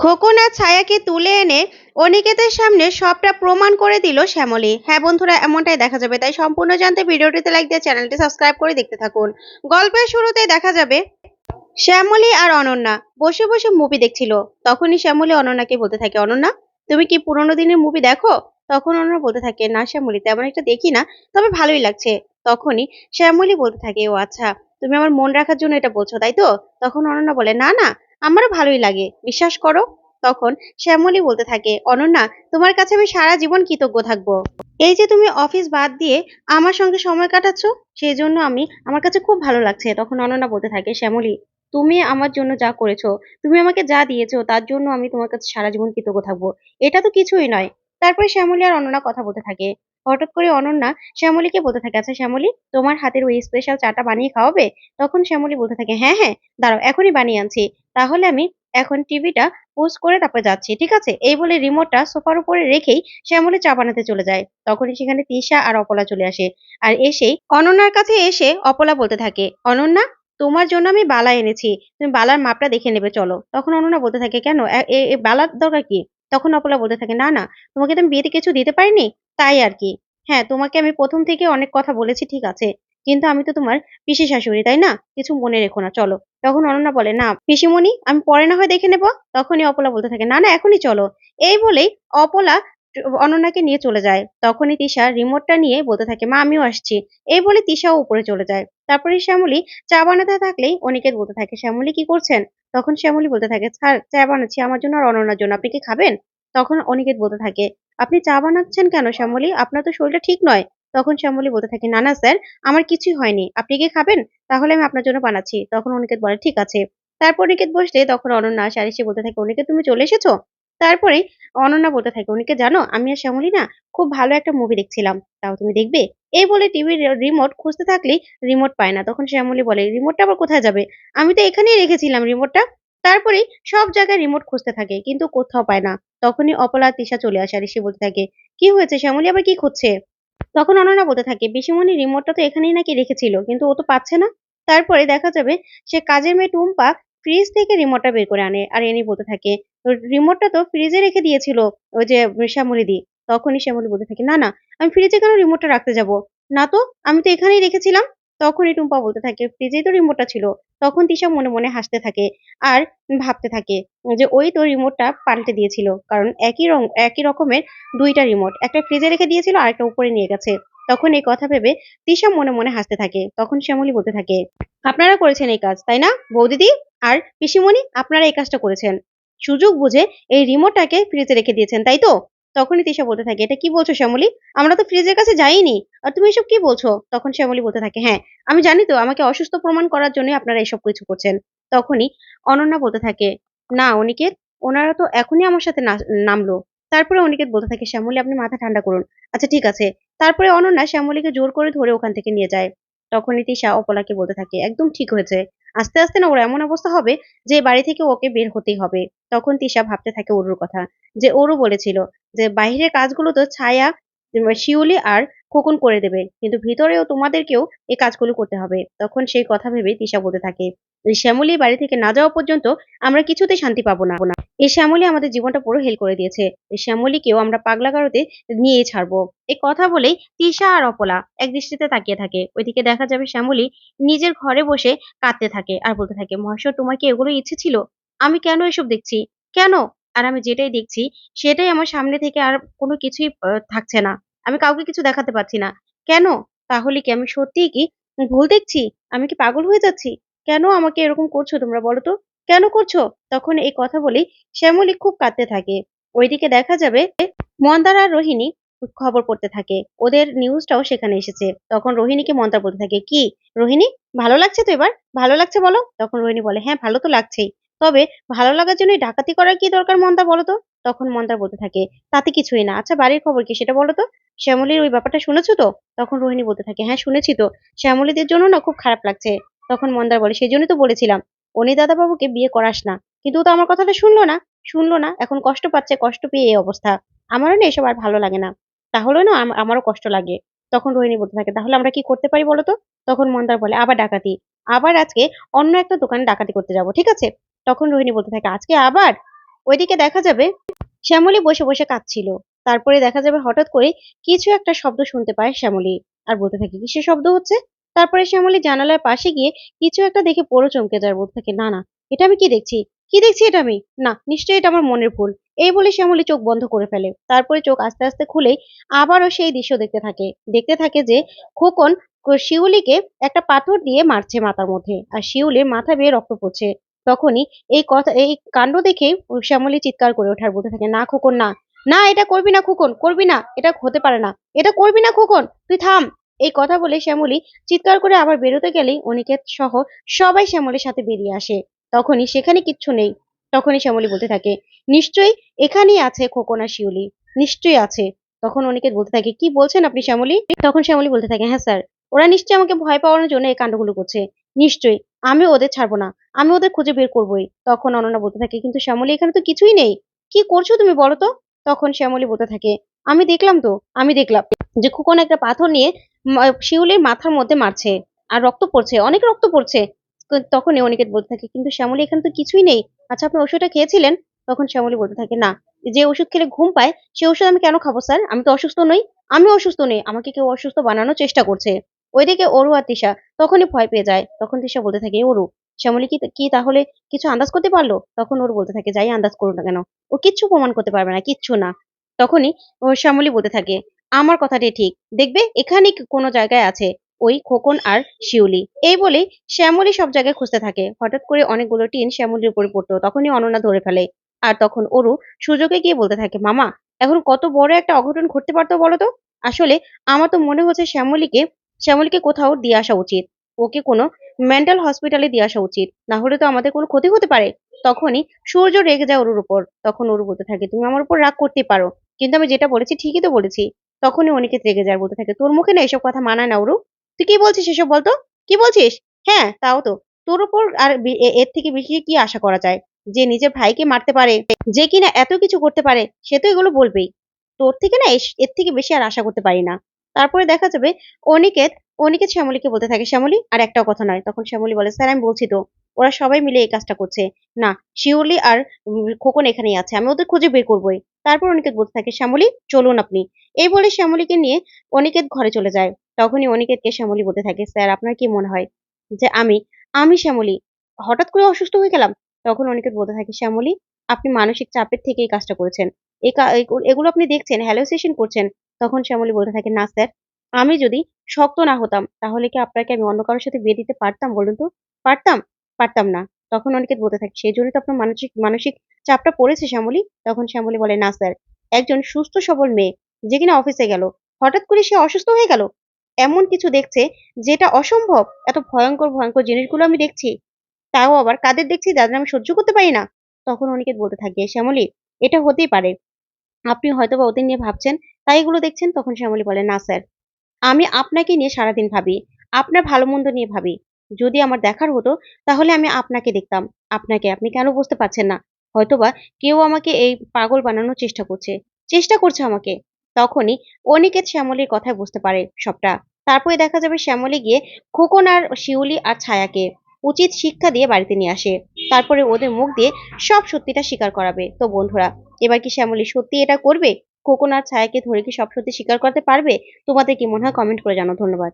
খোকন ছায়াকে তুলে এনে অনিকেতের সামনে সবটা প্রমাণ করে দিল শ্যামলী। হ্যাঁ বন্ধুরা, এমনটাই দেখা যাবে। তাই সম্পূর্ণ জানতে ভিডিওটিতে লাইক দিয়ে চ্যানেলটি সাবস্ক্রাইব করে দেখতে থাকুন। গল্পের শুরুতে দেখা যাবে শ্যামলী আর অনন্যা। বসে বসে মুভি দেখছিল। তখনই শ্যামলী অনন্যাকে বলতে থাকে, অনন্যা, তুমি কি পুরোনো দিনের মুভি দেখো? তখন অনন্যা বলতে থাকে, না শ্যামলী, তেমন একটা দেখি না, তবে ভালোই লাগছে। তখনই শ্যামলী বলতে থাকে, ও আচ্ছা তুমি আমার মন রাখার জন্য এটা বলছো, তাই তো? তখন অনন্যা বলে, না না আমারও ভালোই লাগে। বিশ্বাস করো, তখন শ্যামলী বলতে থাকে, অনন্যা, তোমার কাছে আমি সারা জীবন কৃতজ্ঞ থাকব। এই যে তুমি অফিস বাদ দিয়ে আমার সঙ্গে সময় কাটাচ্ছ সেই জন্য আমি, আমার কাছে খুব ভালো লাগছে। তখন অনন্যা বলতে থাকে, শ্যামলী, তুমি আমার জন্য যা করেছ, তুমি আমাকে যা দিয়েছ, তার জন্য আমি তোমার কাছে সারা জীবন কৃতজ্ঞ থাকব। এটা তো কিছুই নয়। তারপরে শ্যামলী আর অনন্যা কথা বলতে থাকে। হঠাৎ করে অনন্যা শ্যামলীকে বলতে থাকে আচ্ছা শ্যামলী, তোমার হাতের ওই স্পেশাল চাটা বানিয়ে খাওয়াবে? তখন শ্যামলী বলতে থাকে হ্যাঁ হ্যাঁ দাঁড়াও, এখনই বানিয়ে আনছি। তাহলে আমি এখন টিভিটা পোস্ট করে তারপরে যাচ্ছি, ঠিক আছে? এই বলে রিমোটটা সোফার উপরে রেখেই শ্যামলী চা বানাতে চলে যায়। তখনই সেখানে তিশা আর অপলা চলে আসে। আর এসেই অনন্যার কাছে এসে অপলা বলতে থাকে, অনন্যা, তোমার জন্য আমি বালা এনেছি। তুমি বালার মাপটা দেখে নেবে, চলো। তখন অনন্যা বলতে থাকে, কেন? এ- এ এ বালার দরকার কি? তখন অপলা বলতে থাকে, না না, তোমাকে তো আমি বিয়েতে কিছু দিতে পারিনি, তাই আর কি। হ্যাঁ তোমাকে আমি প্রথম থেকে অনেক কথা বলেছি, ঠিক আছে। কিন্তু আমি তো তোমার পিসি শাশুড়ি, তাই না? কিছু মনে রেখো না, চলো। তখন অনন্যা বলে, না, পিসিমণি, আমি পরে না হয় দেখে নেব। তখনই অপলা বলতে থাকে, না না, এখনই চলো। এই বলেই অপলা অনন্যাকে নিয়ে চলে যায়। তখনই তিশা রিমোটটা নিয়ে বলতে থাকে, মা, আমিও আসছি। এই বলে তিশাও উপরে চলে যায়। তারপরে শ্যামলী চা বানাতে থাকলেই অনিকেত বলতে থাকে, শ্যামলী, কি করছেন? তখন শ্যামলী বলতে থাকে, স্যার, চা বানাচ্ছি, আমার জন্য আর অনন্যার জন্য। আপনি কি খাবেন? তখন অনিকেত বলতে থাকে, আপনি চা বানাচ্ছেন কেন শ্যামলী? আপনার তো শরীরটা ঠিক নয়। তখন শ্যামলী বলতে থাকে না না স্যার, আমার কিছুই হয়নি। আপনি কি খাবেন? তাহলে আমি আপনার জন্য বানাচ্ছি। তখন অনিকেত বলে, ঠিক আছে। তারপর অনিকেত বসলে তখন অনন্যা আর বলতে থাকে, অনিকেত, তুমি চলে এসেছ? তারপরে অনন্যা বলতে থাকে, অনিকেত, জানো, আমি আর শ্যামলী না খুব ভালো একটা মুভি দেখছিলাম। তাও তুমি দেখবে? এই বলে টিভির রিমোট খুঁজতে থাকলেই রিমোট পায় না। তখন শ্যামলী বলে রিমোটটা আবার কোথায় যাবে? আমি তো এখানেই রেখেছিলাম রিমোটটা তারপরে সব জায়গায় রিমোট খুঁজতে থাকে, কিন্তু কোথাও পায় না। তখনই অপলা তিশা চলে আসে আর বলতে থাকে, কি হয়েছে? শ্যামলী আবার কি খুঁজছে? তখন অনন্যা বলতে থাকে পিসিমণি রিমোটটা তো এখানেই নাকি রেখেছিল, কিন্তু ও তো পাচ্ছে না। তারপরে দেখা যাবে সে কাজের মেয়ে টুম্পা ফ্রিজ থেকে রিমোটটা বের করে আনে। আর এনি বলতে থাকে, রিমোটটা তো ফ্রিজে রেখে দিয়েছিল ওই যে শ্যামলী দি। তখনই শ্যামলী বলতে থাকে, না না, আমি ফ্রিজে কেন রিমোটটা রাখতে যাব? না তো, আমি তো এখানেই রেখেছিলাম। তখনই টুম্পা বলতে থাকে, ফ্রিজেই তো রিমোটটা ছিল। তখন তিশা মনে মনে হাসতে থাকে আর ভাবতে থাকে যে ওই তো রিমোটটা পাল্টে দিয়েছিল, কারণ একই রং, একই রকমের দুইটা রিমোট একটা ফ্রিজে রেখে দিয়েছিল আর একটা উপরে নিয়ে গেছে। তখন এই কথা ভেবে তিশা মনে মনে হাসতে থাকে। তখন শ্যামলী বলতে থাকে, আপনারা করেছেন এই কাজ, তাই না? বৌদিদি আর পিসিমণি, আপনারা এই কাজটা করেছেন। সুযোগ বুঝে এই রিমোটটাকে ফ্রিজে রেখে দিয়েছেন, তাই তো? তখনই তিশা বলতে থাকে, এটা কি বলছো শ্যামলী? আমরা তো ফ্রিজের কাছে যাইনি। আর তুমি এসব কি বলছো? তখন শ্যামলী বলতে থাকে হ্যাঁ আমি জানি তো, আমাকে অসুস্থ প্রমাণ করার জন্য আপনারা এসব কিছু করছেন। তখনই অনন্যা বলতে থাকে, না, অনিকেত, ওনারা তো এখনই আমার সাথে নামলো। তারপরে অনিকেত বলতে থাকে, শ্যামলী, আপনি মাথা ঠান্ডা করুন। আচ্ছা ঠিক আছে। তারপরে অনন্যা শ্যামলীকে জোর করে ধরে ওখান থেকে নিয়ে যায়। তখনই তিশা অপলাকে বলতে থাকে, একদম ঠিক হয়েছে। আস্তে আস্তে না, ওর এমন অবস্থা হবে যে, বাড়ি থেকে ওকে বের হতেই হবে। তখন তিশা ভাবতে থাকে ওরুর কথা। যে ওরও বলেছিল যে বাইরের কাজগুলো তো ছায়া, শিউলি আর খোকন করে দেবে, কিন্তু ভিতরেও তোমাদেরকেও এই কাজগুলো করতে হবে। তখন সেই কথা ভেবে তিশা বলতে থাকে এই শ্যামলী বাড়ি থেকে না যাওয়া পর্যন্ত আমরা কিছুতেই শান্তি পাবো না। এই শ্যামলী আমাদের জীবনটা পুরো হেল করে দিয়েছে। এই শ্যামলীকেও আমরা পাগলা গারোতে নিয়েই ছাড়বো। এই কথা বলেই তিশা আর অপলা এক দৃষ্টিতে তাকিয়ে থাকে। ওইদিকে দেখা যাবে শ্যামলী নিজের ঘরে বসে কাঁদতে থাকে আর বলতে থাকে মহাশয় তোমার কি এগুলো ইচ্ছে ছিল? আমি কেন এসব দেখছি? কেন? আর আমি যেটাই দেখছি, সেটাই আমার সামনে থেকে আর কোনো কিছুই থাকছে না। আমি কাউকে কিছু দেখাতে পারছি না। কেন? তাহলে কি আমি সত্যিই কি ভুল দেখছি? আমি কি পাগল হয়ে যাচ্ছি? কেন আমাকে এরকম করছ তোমরা বলো তো? কেন করছ? তখন এই কথা বলেই শ্যামলী খুব কাঁদতে থাকে। ওইদিকে দেখা যাবে মন্দার আর রোহিণী খবর পড়তে থাকে। ওদের নিউজটাও সেখানে এসেছে। তখন রোহিণীকে মন্দার বলতে থাকে, কি? রোহিণী, ভালো লাগছে তো এবার? ভালো লাগছে বলো? তখন রোহিণী বলে হ্যাঁ ভালো তো লাগছেই। তবে ভালো লাগার জন্য ডাকাতি করার কি দরকার মন্দা বলো তো? তখন মন্দার বলতে থাকে, তাতে কিছুই না। আচ্ছা বাড়ির খবর কি সেটা বলো তো? শ্যামলীর ওই ব্যাপারটা শুনেছো তো? তখন রোহিণী বলতে থাকে হ্যাঁ শুনেছি তো। শ্যামলীদের জন্য না খুব খারাপ লাগছে। তখন মন্দার বলে, সেই জন্যই তো বলেছিলাম, অনি দাদা বাবুকে বিয়ে করাস না। কিন্তু তো আমার কথাটা শুনলো না শুনলো না। এখন কষ্ট পাচ্ছে, কষ্ট পেয়ে এই অবস্থা। আমারও না এসব আর ভালো লাগে না। তাহলে না আমারও কষ্ট লাগে। তখন রোহিণী বলতে থাকে, তাহলে আমরা কি করতে পারি বলো তো? তখন মন্দার বলে, আবার ডাকাতি। আবার আজকে অন্য একটা দোকানে ডাকাতি করতে যাব, ঠিক আছে? তখন রোহিণী বলতে থাকে, আজকে আবার? ওইদিকে দেখা যাবে শ্যামলী বসে বসে কাঁদছিল। তারপরে দেখা যাবে হঠাৎ করে কিছু একটা শব্দ শুনতে পায় শ্যামলী আর বলতে থাকে, কিসের শব্দ হচ্ছে? তারপরে শ্যামলী জানালার পাশে গিয়ে কিছু একটা দেখে পড়ো চমকে যায়, বলতে থাকে, না না, এটা আমি কি দেখছি? কি দেখছি এটা আমি? না, নিশ্চয়ই এটা আমার মনের ভুল। এই বলে শ্যামলী চোখ বন্ধ করে ফেলে। তারপরে চোখ আস্তে আস্তে খুলেই আবারও সেই দৃশ্য দেখতে থাকে। দেখতে থাকে যে খোকন শিউলিকে একটা পাথর দিয়ে মারছে মাথার মধ্যে, আর শিউলির মাথা বেয়ে রক্ত পড়ছে। তখনই এই কথা, এই কাণ্ড দেখে শ্যামলী চিৎকার করে ওঠার বলতে থাকে, না খোকন, না না, এটা করবি না খোকন, করবি না, এটা হতে পারে না, এটা করবি না খোকন, তুই থাম। এই কথা বলে শ্যামলী চিৎকার করে আবার বেরোতে গেলেই অনিকেত সহ সবাই শ্যামলীর সাথে বেরিয়ে আসে। তখনই সেখানে কিচ্ছু নেই। তখনই শ্যামলী বলতে থাকে, নিশ্চয়ই এখানেই আছে খোকন আর শিউলি, নিশ্চয়ই আছে। তখন অনিকেত বলতে থাকে, কি বলছেন আপনি শ্যামলী? তখন শ্যামলী বলতে থাকে হ্যাঁ স্যার, ওরা নিশ্চয়ই আমাকে ভয় পাওয়ানোর জন্য এই কাণ্ডগুলো করছে। নিশ্চয়ই আমি ওদের ছাড়বো না, আমি ওদের খুঁজে বের করবোই। তখন অনন্যা বলতে থাকে, কিন্তু শ্যামলী, এখানে তো কিছুই নেই। কি করছ তুমি বলো তো? তখন শ্যামলী বলতে থাকে, আমি দেখলাম তো, আমি দেখলাম যে খোকন একটা পাথর নিয়ে শিউলির মাথার মধ্যে মারছে আর রক্ত পড়ছে, অনেক রক্ত পড়ছে। তো- তখনই অনিকেত বলতে থাকে, কিন্তু শ্যামলী, এখানে তো কিছুই নেই। আচ্ছা আপনি ওষুধটা খেয়েছিলেন? তখন শ্যামলী বলতে থাকে, না, যে ওষুধ খেলে ঘুম পায়, সে ওষুধ আমি কেন খাব, স্যার? আমি তো অসুস্থ নই আমি অসুস্থ নই, আমাকে কেউ অসুস্থ বানানোর চেষ্টা করছে। ওইদিকে অরু আর তিশা তখনই ভয় পেয়ে যায়। তখন তিশা বলতে থাকে "এ অরু, শ্যামলী কি কি তাহলে কিছু আন্দাজ করতে পারল? তখন ওর বলতে থাকে, যাই আন্দাজ করুন না কেন, ও কিচ্ছু প্রমাণ করতে পারবে না, কিচ্ছু না। তখনই ও শ্যামলী বলতে থাকে, আমার কথাটি ঠিক। দেখবে, এখানে কোনো জায়গায় আছে ওই খোকন আর শিউলি। এই বলে শ্যামলী সব জায়গায় খুঁজতে থাকে। হঠাৎ করে অনেকগুলো টিন শ্যামলীর উপরে পড়তো, তখনই অনন্যা ধরে ফেলে। আর তখন অরু সুযোগে গিয়ে বলতে থাকে, মামা, এখন কত বড় একটা অঘটন ঘটতে পারতো বলো তো? আসলে আমার তো মনে হচ্ছে শ্যামলীকে শ্যামলীকে কোথাও দিয়ে আসা উচিত। ওকে কোনো মেন্টাল হসপিটালে দিয়ে আসা উচিত। না হলে তো আমাদের কোনো ক্ষতি হতে পারে। তখনই সূর্য রেগে যায় ওর উপর। তখন ওর বলতে থাকে, তুমি আমার উপর রাগ করতে পারো। কিন্তু আমি যেটা বলেছি ঠিকই তো বলেছি। তখনই অনিকেত রেগে যায় বলতে থাকে। তোর মুখে না এসব কথা মানায় না ওরু? তুই কি বলছিস এসব বলতো? কি বলছিস? হ্যাঁ তাও তো। তোর উপর আর এর থেকে বেশি কি আশা করা যায়? যে নিজের ভাইকে মারতে পারে, যে কিনা এত কিছু করতে পারে, সে তো এগুলো বলবেই। তোর থেকে না এর থেকে বেশি আর আশা করতে পারি না। তারপরে দেখা যাবে অনিকেত অনিকেত শ্যামলীকে বলতে থাকে, শ্যামলী, আর একটাও কথা নয়। তখন শ্যামলী বলে, স্যার, আমি বলছি তো, ওরা সবাই মিলে এই কাজটা করছে। না শিউলি আর খোকন এখানেই আছে, আমি ওদের খুঁজে বের করবোই। তারপর অনিকেত বলতে থাকে, শ্যামলী, চলুন আপনি। এই বলে শ্যামলীকে নিয়ে অনিকেত ঘরে চলে যায়। তখনই অনিকেতকে শ্যামলী বলতে থাকে, স্যার, আপনার কি মনে হয় যে আমি আমি শ্যামলী হঠাৎ করে অসুস্থ হয়ে গেলাম? তখন অনিকেত বলতে থাকে, শ্যামলী, আপনি মানসিক চাপের থেকে এই কাজটা করেছেন। এগুলো আপনি দেখছেন হ্যালোসেশন করছেন। তখন শ্যামলী বলতে থাকে, না স্যার, আমি যদি শক্ত না হতাম, তাহলে কি আপনাকে আমি অন্য কারোর সাথে বিয়ে দিতে পারতাম বলুন তো? পারতাম পারতাম না। তখন অনিকেত বলতে থাকে, সেই জন্য তো আপনার মানসিক মানসিক চাপটা পড়েছে শ্যামলী? তখন শ্যামলী বলে, না স্যার, একজন সুস্থ সবল মেয়ে, যে কিনা অফিসে গেল, হঠাৎ করে সে অসুস্থ হয়ে গেল, এমন কিছু দেখছে যেটা অসম্ভব, এত ভয়ঙ্কর ভয়ঙ্কর জিনিসগুলো আমি দেখছি, তাও আবার কাদের দেখছি যাদের আমি সহ্য করতে পারি না? তখন অনিকেত বলতে থাকে, শ্যামলী, এটা হতেই পারে। আপনি হয়তো বা ওদের নিয়ে ভাবছেন তাই এগুলো দেখছেন তখন শ্যামলী বলে, না স্যার, আমি আপনাকে নিয়ে সারাদিন ভাবি, আপনার ভালো মন্দ নিয়ে ভাবি। যদি আমার দেখার হতো, তাহলে আমি আপনাকে দেখতাম। আপনাকে আপনি কেন বুঝতে পারছেন না? হয়তোবা কেউ আমাকে এই পাগল বানানোর চেষ্টা করছে। চেষ্টা করছে আমাকে। তখনই অনিকেত শ্যামলীর কথায় বুঝতে পারে সবটা। তারপরে দেখা যাবে শ্যামলী গিয়ে খোকন আর শিউলি আর ছায়াকে উচিত শিক্ষা দিয়ে বাড়িতে নিয়ে আসে। তারপরে ওদের মুখ দিয়ে সব সত্যিটা স্বীকার করাবে। তো বন্ধুরা, এবার কি শ্যামলী সত্যি এটা করবে? খোকন আর ছায়াকে ধরে কি সব সত্যি স্বীকার করতে পারবে? তোমাদের কি মনে হয়? কমেন্ট করে জানাও। ধন্যবাদ।